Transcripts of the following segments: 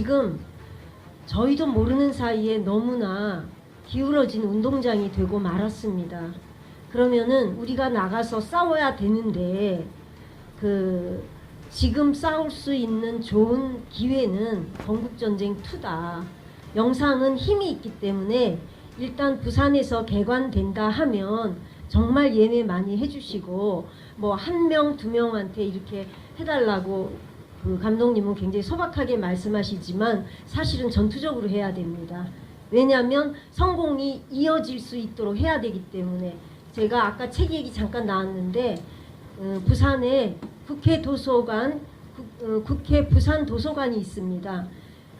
지금 저희도 모르는 사이에 너무나 기울어진 운동장이 되고 말았습니다. 그러면은 우리가 나가서 싸워야 되는데 그 지금 싸울 수 있는 좋은 기회는 건국전쟁 2다. 영상은 힘이 있기 때문에 일단 부산에서 개관된다 하면 정말 예매 많이 해주시고 뭐 한 명 두 명한테 이렇게 해달라고 그 감독님은 굉장히 소박하게 말씀하시지만 사실은 전투적으로 해야 됩니다. 왜냐하면 성공이 이어질 수 있도록 해야 되기 때문에 제가 아까 책 얘기 잠깐 나왔는데 어, 부산에 국회 도서관 국, 어, 국회 부산 도서관이 있습니다.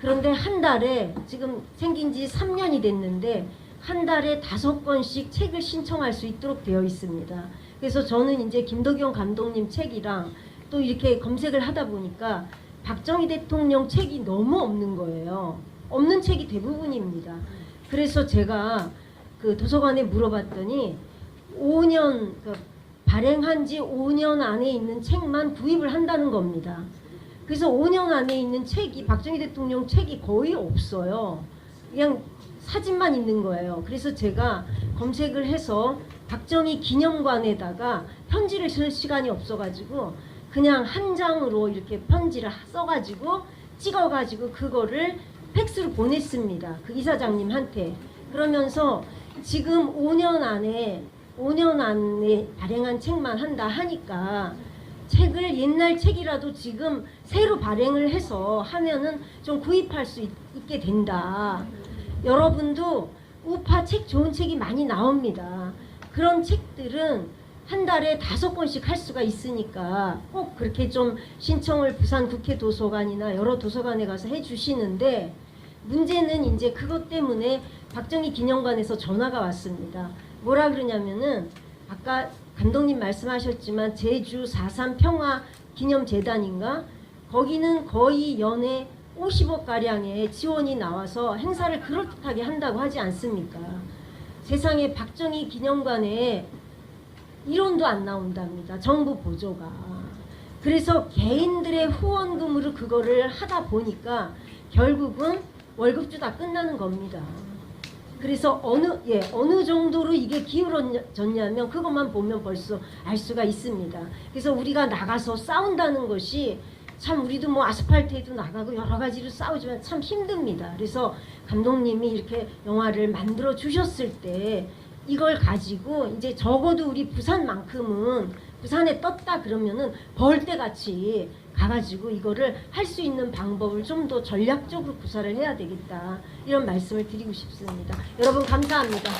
그런데 한 달에 지금 생긴 지 3년이 됐는데 한 달에 다섯 권씩 책을 신청할 수 있도록 되어 있습니다. 그래서 저는 이제 김덕영 감독님 책이랑 또 이렇게 검색을 하다 보니까 박정희 대통령 책이 너무 없는 거예요. 없는 책이 대부분입니다. 그래서 제가 그 도서관에 물어봤더니 5년 그 발행한 지 5년 안에 있는 책만 구입을 한다는 겁니다. 그래서 5년 안에 있는 책이 박정희 대통령 책이 거의 없어요. 그냥 사진만 있는 거예요. 그래서 제가 검색을 해서 박정희 기념관에다가 편지를 쓸 시간이 없어가지고 그냥 한 장으로 이렇게 편지를 써가지고 찍어가지고 그거를 팩스로 보냈습니다. 그 이사장님한테. 그러면서 지금 5년 안에 5년 안에 발행한 책만 한다 하니까 책을 옛날 책이라도 지금 새로 발행을 해서 하면은 좀 구입할 수 있, 게 된다. 여러분도 우파 책 좋은 책이 많이 나옵니다. 그런 책들은 한 달에 다섯 권씩 할 수가 있으니까 꼭 그렇게 좀 신청을 부산 국회 도서관이나 여러 도서관에 가서 해 주시는데 문제는 이제 그것 때문에 박정희 기념관에서 전화가 왔습니다. 뭐라 그러냐면은 아까 감독님 말씀하셨지만 제주 4.3 평화 기념재단인가 거기는 거의 연에 50억 가량의 지원이 나와서 행사를 그럴듯하게 한다고 하지 않습니까? 세상에 박정희 기념관에 1원도 안 나온답니다. 정부 보조가. 그래서 개인들의 후원금으로 그거를 하다 보니까 결국은 월급주 다 끝나는 겁니다. 그래서 어느 예 어느 정도로 이게 기울어졌냐면 그것만 보면 벌써 알 수가 있습니다. 그래서 우리가 나가서 싸운다는 것이 참 우리도 뭐 아스팔트에도 나가고 여러 가지로 싸우지만 참 힘듭니다. 그래서 감독님이 이렇게 영화를 만들어 주셨을 때 이걸 가지고 이제 적어도 우리 부산만큼은 부산에 떴다 그러면은 벌떼 같이 가가지고 이거를 할 수 있는 방법을 좀 더 전략적으로 구사를 해야 되겠다 이런 말씀을 드리고 싶습니다. 여러분 감사합니다.